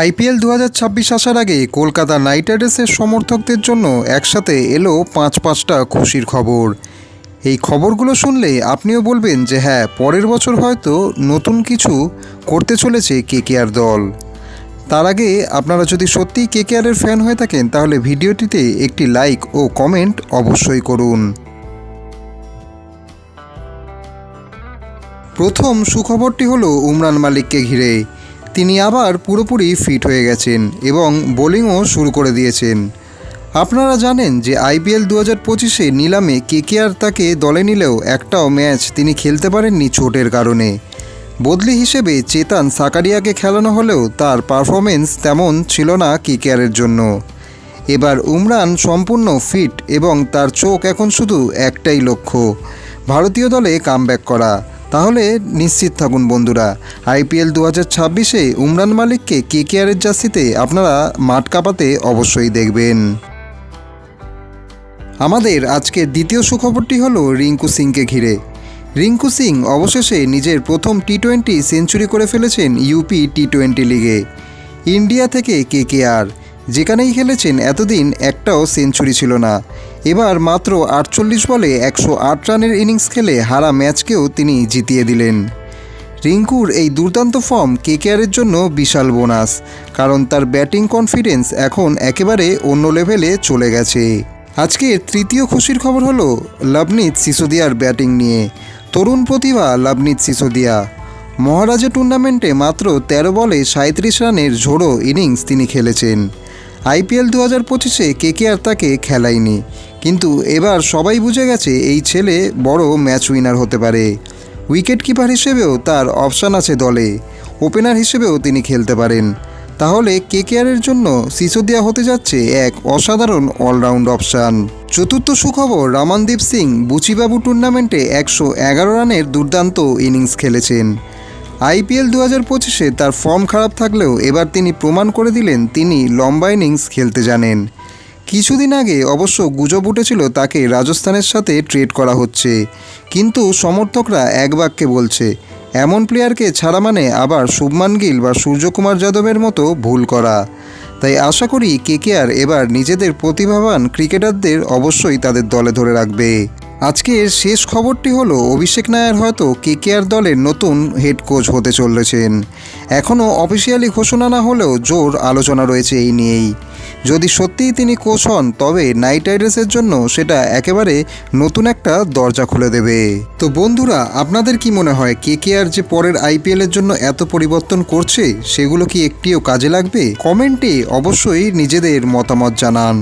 IPL দু হাজার ছাব্বিশ আসার আগে কলকাতা নাইট রাইডার্সের সমর্থকদের জন্য একসাথে এলো পাঁচ পাঁচটা খুশির খবর। এই খবরগুলো শুনলে আপনিও বলবেন যে হ্যাঁ পরের বছর হয়তো নতুন কিছু করতে চলেছে কেকেআর দল। তার আগে আপনারা যদি সত্যিই কেকেআরের ফ্যান হয়ে থাকেন, তাহলে ভিডিওটিতে একটি লাইক ও কমেন্ট অবশ্যই করুন। প্রথম সুখবরটি হলো উমরান মালিককে ঘিরে। তিনি আবার পুরোপুরি ফিট হয়ে গেছেন এবং বোলিংও শুরু করে দিয়েছেন। আপনারা জানেন যে আইপিএল দু হাজার পঁচিশে নিলামে কেকেআর তাকে দলে নিলেও একটাও ম্যাচ তিনি খেলতে পারেননি চোটের কারণে। বদলি হিসেবে চেতান সাকারিয়াকে খেলানো হলেও তার পারফরমেন্স তেমন ছিল না কেকেআরের জন্য। এবার উমরান সম্পূর্ণ ফিট এবং তার চোখ এখন শুধু একটাই লক্ষ্য, ভারতীয় দলে কামব্যাক করা। তাহলে নিশ্চিত থাকুন বন্ধুরা, আইপিএল দু হাজার ছাব্বিশে উমরান মালিককে কেকেআরের জার্সিতে আপনারা মাঠ কাঁপাতে অবশ্যই দেখবেন। আমাদের আজকের দ্বিতীয় সুখবরটি হলো রিঙ্কু সিংকে ঘিরে। রিঙ্কু সিং অবশেষে নিজের প্রথম টি টোয়েন্টি সেঞ্চুরি করে ফেলেছেন ইউপি টি টোয়েন্টি লিগে। ইন্ডিয়া থেকে কেকেআর যেখানেই খেলেছেন, এতদিন একটাও সেঞ্চুরি ছিল না। এবার মাত্র আটচল্লিশ বলে একশো আট রানের ইনিংস খেলে হারা ম্যাচকেও তিনি জিতিয়ে দিলেন। রিঙ্কুর এই দুর্দান্ত ফর্ম কেকেআরের জন্য বিশাল বোনাস, কারণ তার ব্যাটিং কনফিডেন্স এখন একেবারে অন্য লেভেলে চলে গেছে। আজকের তৃতীয় খুশির খবর হলো লবনীত সিসোদিয়ার ব্যাটিং নিয়ে। তরুণ প্রতিভা লবনীত সিসোদিয়া। মহারাজা টুর্নামেন্টে মাত্র ১৩ বলে সাঁত্রিশ রানের ঝোড়ো ইনিংস তিনি খেলেছেন। আইপিএল দু হাজার পঁচিশে কে কেকেআর তাকে খেলায়নি। কিন্তু এবার সবাই বুঝে গেছে এই ছেলে বড় ম্যাচ উইনার হতে পারে। উইকেট কিপার হিসেবেও তার অপশান আছে দলে। ওপেনার হিসেবেও তিনি খেলতে পারেন। তাহলে কেকেআরের জন্য সিসোদিয়া হতে যাচ্ছে এক অসাধারণ অলরাউন্ড অপশান। চতুর্থ সুখবর, রামানদীপ সিং বুচিবাবু টুর্নামেন্টে একশো এগারো রানের দুর্দান্ত ইনিংস খেলেছেন। আইপিএল দু হাজার পঁচিশে তার ফর্ম খারাপ থাকলেও এবার তিনি প্রমাণ করে দিলেন তিনি লম্বা ইনিংস খেলতে জানেন। কিছুদিন আগে অবশ্য গুজব উঠেছিল তাকে রাজস্থানের সাথে ট্রেড করা হচ্ছে। কিন্তু সমর্থকরা এক বাক্যে বলছে, এমন প্লেয়ারকে ছাড়া মানে আবার শুভমান গিল বা সূর্যকুমার যাদবের মতো ভুল করা। তাই আশা করি কেকেআর এবার নিজেদের প্রতিভাবান ক্রিকেটারদের অবশ্যই তাদের দলে ধরে রাখবে। আজকের শেষ খবরটি হলো, অভিষেক নায়ার হয়তো কেকেআর দলের নতুন হেড কোচ হতে চলেছেন। এখনও অফিসিয়ালি ঘোষণা না হলেও জোর আলোচনা রয়েছে এই নিয়েই। যদি সত্যিই তিনি কোচ হন, তবে নাইট রাইডার্সের জন্য সেটা একেবারে নতুন একটা দরজা খুলে দেবে। তো বন্ধুরা, আপনাদের কি মনে হয়, কেকেআর যে পরের আইপিএলের জন্য এত পরিবর্তন করছে, সেগুলো কি একটিও কাজে লাগবে? কমেন্টে অবশ্যই নিজেদের মতামত জানান।